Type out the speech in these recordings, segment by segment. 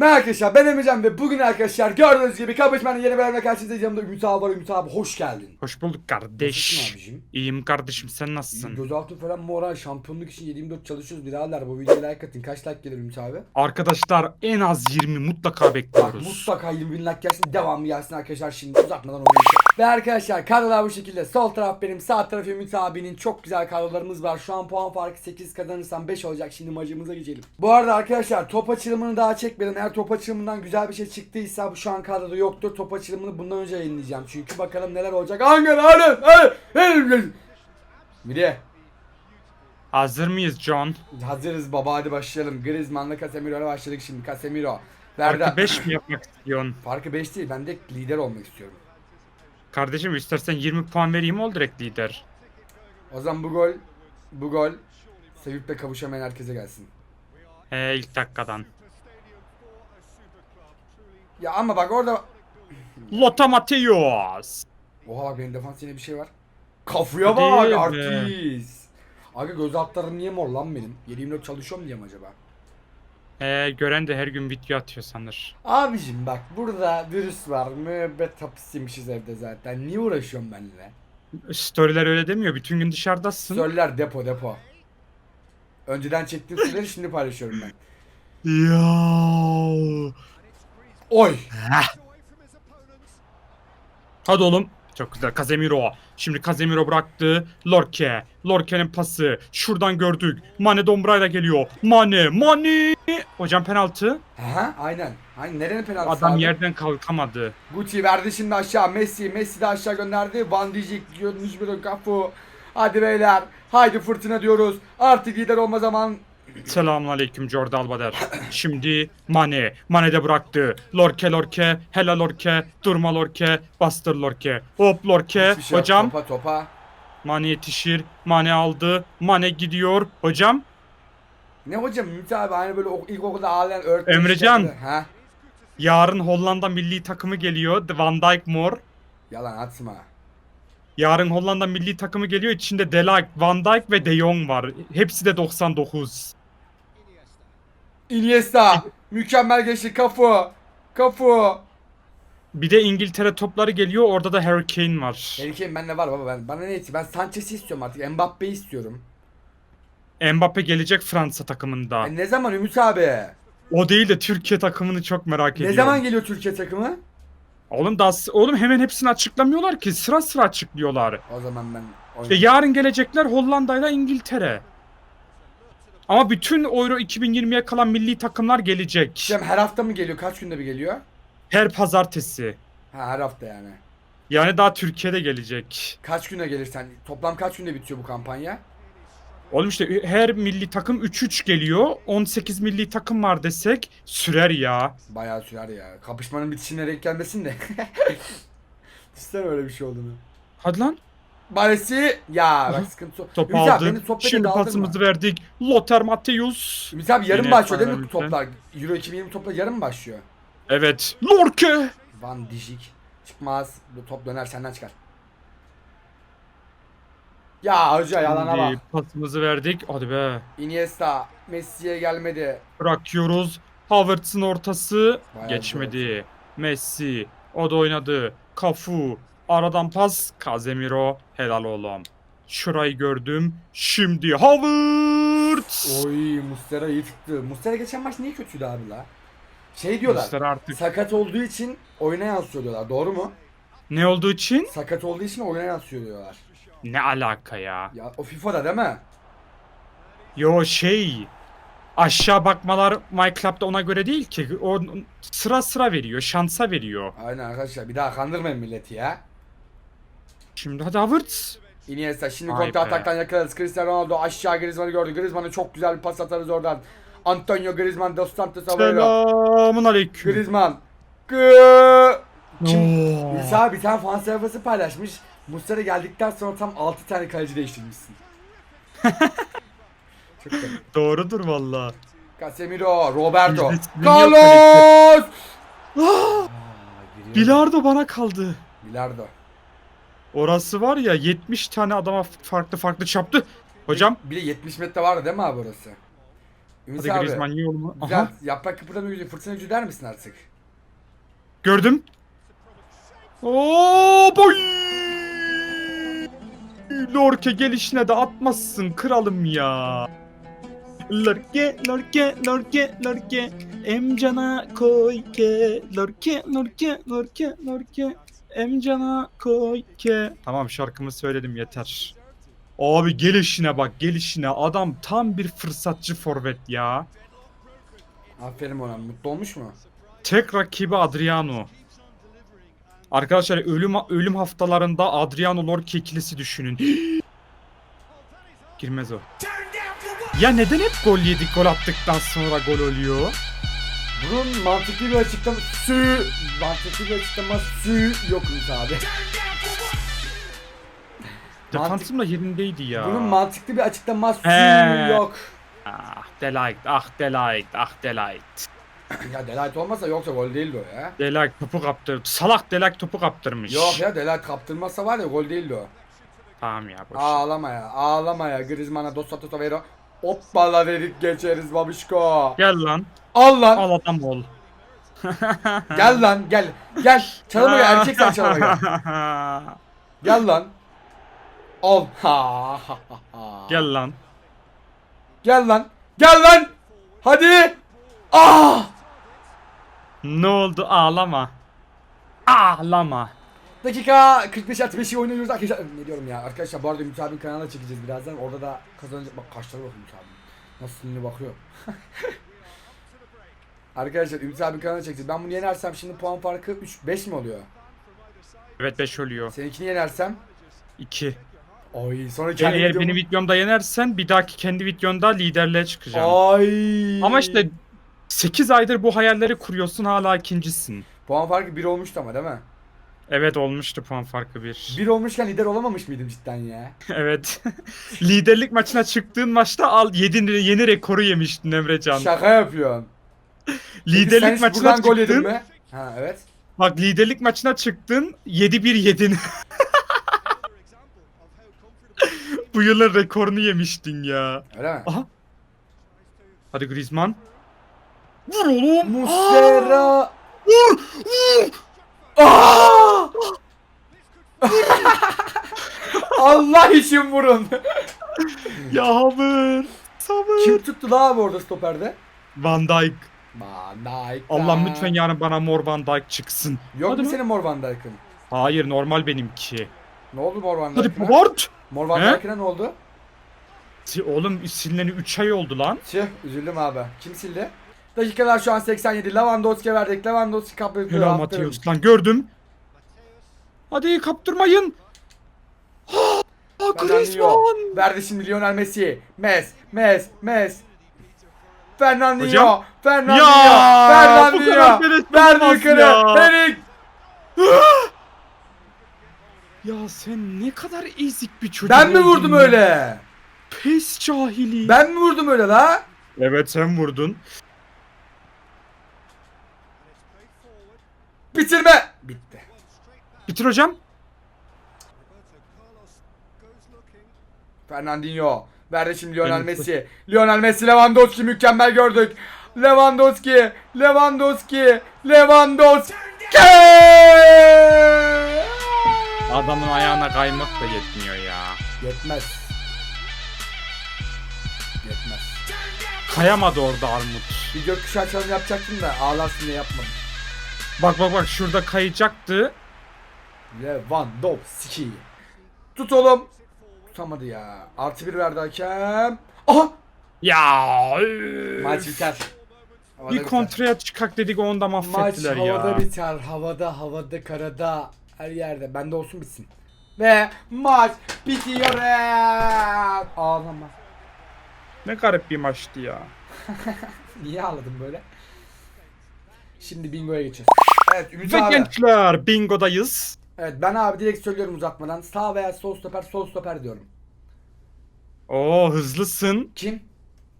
Merhaba arkadaşlar ben Emrecan ve bugün arkadaşlar gördüğünüz gibi kapışmanın yeni bölümüne karşınızdayız. Yanımda Ümit abi var. Ümit abi hoş geldin. Hoş bulduk Nasılsın kardeş. abicim? İyiyim kardeşim sen nasılsın? Gözaltı falan moral şampiyonluk için 7-24 çalışıyoruz birader. Bu videoya like atın. Kaç like gelir Ümit abi? Arkadaşlar en az 20 mutlaka Bak bekliyoruz. mutlaka 20 bin like gelsin. Devamı gelsin arkadaşlar şimdi uzatmadan oynayalım. Ve arkadaşlar kadrolar bu şekilde. Sol taraf benim sağ taraf Ümit abinin çok güzel kadrolarımız var. Şu an puan farkı 8 kazanırsam 5 olacak. Şimdi maçımıza geçelim. Bu arada arkadaşlar top açılımını daha çekmedim. Eğer top açılımından güzel bir şey çıktıysa bu şu an kadroda yoktur. Top açılımını bundan önce yayınlayacağım. Çünkü bakalım neler olacak. Hadi hadi. Mire. Hazır mıyız John? Hazırız baba hadi başlayalım. Griezmann'la Casemiro'ya başladık şimdi. Casemiro. Verdi. Farkı 5 mi yapmak istiyorsun? Farkı 5 değil. Ben de lider olmak istiyorum. Kardeşim istersen 20 puan vereyim ol direkt lider. O zaman bu gol, bu gol sevip de kavuşamayan herkese gelsin. He ilk dakikadan. Ya ama bak orada... Lothar Matthäus. Oha bak benim defans yine bir şey var. Kafaya bak artist. Aga göz altlarım niye mor lan benim? 7-24 çalışıyorum diye mi acaba? He gören de her gün video atıyor sanır. Abicim bak burada virüs var. Müebbet hapisteymişiz evde zaten. Niye uğraşıyorum benimle? Storyler öyle demiyor. Bütün gün dışarıdasın. Söyler depo depo. Önceden çektiğim şeyleri şimdi paylaşıyorum ben. Ya. Oy! Hadi oğlum. Çok güzel. Casemiro. Şimdi Casemiro bıraktı. Lorke. Lorke'nin pası. Şuradan gördük. Mane Dombra'yla geliyor. Mane. Mane. Hocam penaltı. Aha aynen. Aynen nerenin penaltısı Adam abi? yerden kalkamadı. Gucci verdi şimdi aşağı Messi. Messi de aşağı gönderdi. Van Dijk diyor bir kafu. Hadi beyler. Haydi fırtına diyoruz. Artık lider olma zaman. Selamun aleyküm Jordi Albader. Şimdi Mane. Mane de bıraktı. Lorke Lorke. Helal Lorke. Durma Lorke. Bastır Lorke. Hop Lorke. Hiçbir şey yok. Hocam. Topa topa. Mane yetişir. Mane aldı. Mane gidiyor. Hocam. Ne hocam Ümit abi hani böyle ok- ilkokulda ağlayan öğretmen. Emrecan. şikayeti- Ha? Yarın Hollanda milli takımı geliyor. Van Dijk Mor. Yalan atma. Yarın Hollanda milli takımı geliyor. İçinde Delight, Van Dijk ve De Jong var. Hepsi de 99. Iniesta. Mükemmel geçti kafu. Kafu. Bir de İngiltere topları geliyor. Orada da Harry Kane var. Harry Kane bende var baba ben. Bana ne yetiyor? Ben Sanchez'i istiyorum artık. Mbappe'yi istiyorum. Mbappe gelecek Fransa takımında. E ne zaman Ümit abi? O değil de Türkiye takımını çok merak ediyorum. Ne zaman geliyor Türkiye takımı? Oğlum daha oğlum hemen hepsini açıklamıyorlar ki. Sıra sıra açıklıyorlar. O zaman ben İşte yarın gelecekler Hollanda'yla İngiltere. Ama bütün Euro 2020'ye kalan milli takımlar gelecek. Şem her hafta mı geliyor? Kaç günde bir geliyor? Her pazartesi. Ha her hafta yani. Yani daha Türkiye'de gelecek. Kaç güne gelirsen toplam kaç günde bitiyor bu kampanya? Oğlum işte her milli takım 3-3 geliyor. 18 milli takım var desek sürer ya. Bayağı sürer ya. Kapışmanın bitişine denk gelmesin de. İster öyle bir şey olduğunu. Hadi lan. Baresi ya bak sıkıntı yok. Top Ümit abi, beni aldık. sohbete Şimdi daldırma. pasımızı verdik. Lothar Matthäus. Ümit abi yarın Yine başlıyor değil mi toplar? Euro 2020 toplar yarın mı başlıyor? Evet. Lorke. Van Dijk çıkmaz. Bu top döner senden çıkar. Ya hoca yalana Şimdi bak. pasımızı verdik. Hadi be. Iniesta Messi'ye gelmedi. Bırakıyoruz. Havertz'ın ortası Bayağı geçmedi. Messi o da oynadı. Cafu aradan pas. Casemiro helal oğlum. Şurayı gördüm. Şimdi Havertz. Oy Mustera iyi tıktı. Mustera geçen maç niye kötüydü abi la? Şey diyorlar. Mustera artık Sakat olduğu için oyuna yansıyor diyorlar. Doğru mu? ne olduğu için? Sakat olduğu için oyuna yansıyor diyorlar. Ne alaka ya? Ya o FIFA'da değil mi? Yo şey aşağı bakmalar MyClub'da ona göre değil ki. O sıra sıra veriyor, şansa veriyor. Aynen arkadaşlar bir daha kandırmayın milleti ya. Şimdi hadi Havertz. Iniesta şimdi Vay kontra be. ataktan yakalarız. Cristiano Ronaldo aşağı Griezmann'ı gördü. Griezmann'a çok güzel bir pas atarız oradan. Antonio Griezmann Dos Santos Aveiro. Selamun aleyküm. Griezmann. Gı Kim? Oo. İsa bir tane fan sayfası paylaşmış. Mustera geldikten sonra tam 6 tane kaleci değiştirmişsin. çok. Doğrudur valla. Casemiro, Roberto, Bizde- Carlos. Bilardo bana kaldı. Bilardo. Orası var ya 70 tane adama farklı farklı çarptı. Hocam Bir de 70 metre vardı değil mi abi orası? Ümit Hadi abi. Griezmann iyi olma. Güzel. Aha. Yaprak kıpırdama gücü, fırtına gücü der misin artık? Gördüm. Oo boy. Lorke gelişine de atmazsın kralım ya. Lorke, lorke, lorke, lorke. Emcana koy ke. Lorke, lorke, lorke, lorke. Emcana koy ke. Tamam şarkımı söyledim yeter. Abi gelişine bak gelişine. Adam tam bir fırsatçı forvet ya. Aferin ona. Mutlu olmuş mu? Tek rakibi Adriano. Arkadaşlar ölüm ölüm haftalarında Adriano Lorca ikilisi düşünün. Girmez o. Ya neden hep gol yedik gol attıktan sonra gol oluyor? Bunun mantıklı bir açıklama sü mantıklı bir açıklaması yok Ümit abi. Defansım da yerindeydi ya. Bunun mantıklı bir açıklaması He. yok. Ah Delight, ah Delight, ah Delight. ya Delight olmasa yoksa gol değildi o ya. Delight topu kaptırdı. Salak Delight topu kaptırmış. Yok ya Delight kaptırmazsa var ya gol değildi o. Tamam ya boş. Ağlama ya ağlama ya Griezmann'a Dos Santos Aveiro. Hoppala dedik geçeriz babişko. Gel lan. Al lan Al adam ol. gel lan gel gel. Çalıma gel erkek sen çalıma gel. Gel lan. Al. Gel lan. Gel lan. Gel lan. Hadi. Ah! Ne oldu ağlama. Ağlama. Dakika 45 artı 5'i oynuyoruz arkadaşlar. Ne diyorum ya arkadaşlar bu arada Ümit abinin kanalına çekeceğiz birazdan. Orada da kazanacak. Bak kaşlara bak Ümit abi. Nasıl sinirli bakıyor. arkadaşlar Ümit abinin kanalına çekeceğiz. Ben bunu yenersem şimdi puan farkı 3-5 mi oluyor? Evet 5 oluyor. Seninkini yenersem. 2. Ay sonra kendi eğer videomu- benim videomda yenersen bir dahaki kendi videonda liderliğe çıkacağım. Ay. Ama işte 8 aydır bu hayalleri kuruyorsun hala ikincisin. Puan farkı 1 olmuştu ama değil mi? Evet olmuştu puan farkı 1. 1 olmuşken lider olamamış mıydım cidden ya? evet. Liderlik maçına çıktığın maçta al yeni, yeni rekoru yemiştin Emrecan. Şaka yapıyorsun. Peki sen liderlik hiç maçına buradan gol yedin çıktın. mi? Ha evet. Bak liderlik maçına çıktın 7-1 yedin. bu yılın rekorunu yemiştin ya. Öyle mi? Aha. Hadi Griezmann. Vur oğlum. Muslera. Vur. Vur. Aa! Allah için vurun. Ya sabır. Sabır. Kim tuttu la abi orada stoperde? Van Dijk. Van Dijk. Allah'ım lütfen yarın bana mor Van Dijk çıksın. Yok Hadi mu senin Mor Van Dijk'ın? Hayır normal benimki. Ne oldu Mor Van Hadi Dijk'ına? Pavard. Mor Van? Dijk'ına ne oldu? Oğlum silineni 3 ay oldu lan. Tüh üzüldüm abi. Kim sildi? Dakikalar şu an 87. Lewandowski'ye verdik. Lewandowski kapıyı Helal Mateus lan gördüm. Hadi kaptırmayın. Ha, Griezmann. Verdi şimdi Lionel Messi. Mes, Mes, Mes. Fernandinho, Hocam? Fernandinho, Ya, bu Fernandinho. Verdi olamaz yukarı. ya. Henrik. Ya sen ne kadar ezik bir çocuk Ben mi oldun vurdum ya. öyle? Pes cahili. Ben mi vurdum öyle la? Evet sen vurdun. Bitirme. Bitti. Bitir hocam. Fernandinho. Verdi şimdi Lionel Messi. Lionel Messi, Lewandowski mükemmel gördük. Lewandowski, Lewandowski, Lewandowski. Adamın ayağına kaymak da yetmiyor ya. Yetmez. Yetmez. Kayamadı orada Armut. Bir gökkuşağı çalımı yapacaktım da ağlarsın diye yapmadım. Bak bak bak şurada kayacaktı. Lewandowski. Tut oğlum. Tutamadı ya. Artı bir verdi hakem. Aha! Ya. üf. Maç biter. Havada Bir biter. kontraya çıkak dedik onu da Maç mahvettiler havada ya. biter. Havada, havada, karada. Her yerde. Bende olsun bitsin. Ve maç bitiyor. Ağlama. Ne garip bir maçtı ya. Niye ağladın böyle? Şimdi bingoya geçeceğiz. Evet Ümit Ve abi. gençler bingodayız. Evet ben abi direkt söylüyorum uzatmadan. Sağ veya sol stoper, sol stoper diyorum. Oo hızlısın. Kim?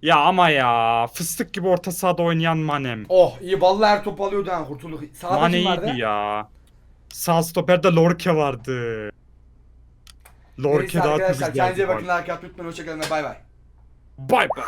Ya ama ya fıstık gibi orta sahada oynayan Manem. Oh iyi vallahi her top alıyordu ha kurtulduk. Sağda Mane kim vardı? iyiydi ya. Sağ stoperde Lorke vardı. Lorke Neyse daha arkadaşlar temiz kendinize geldi. bakın like atmayı unutmayın. Hoşçakalın. Bay bay. Bay bay.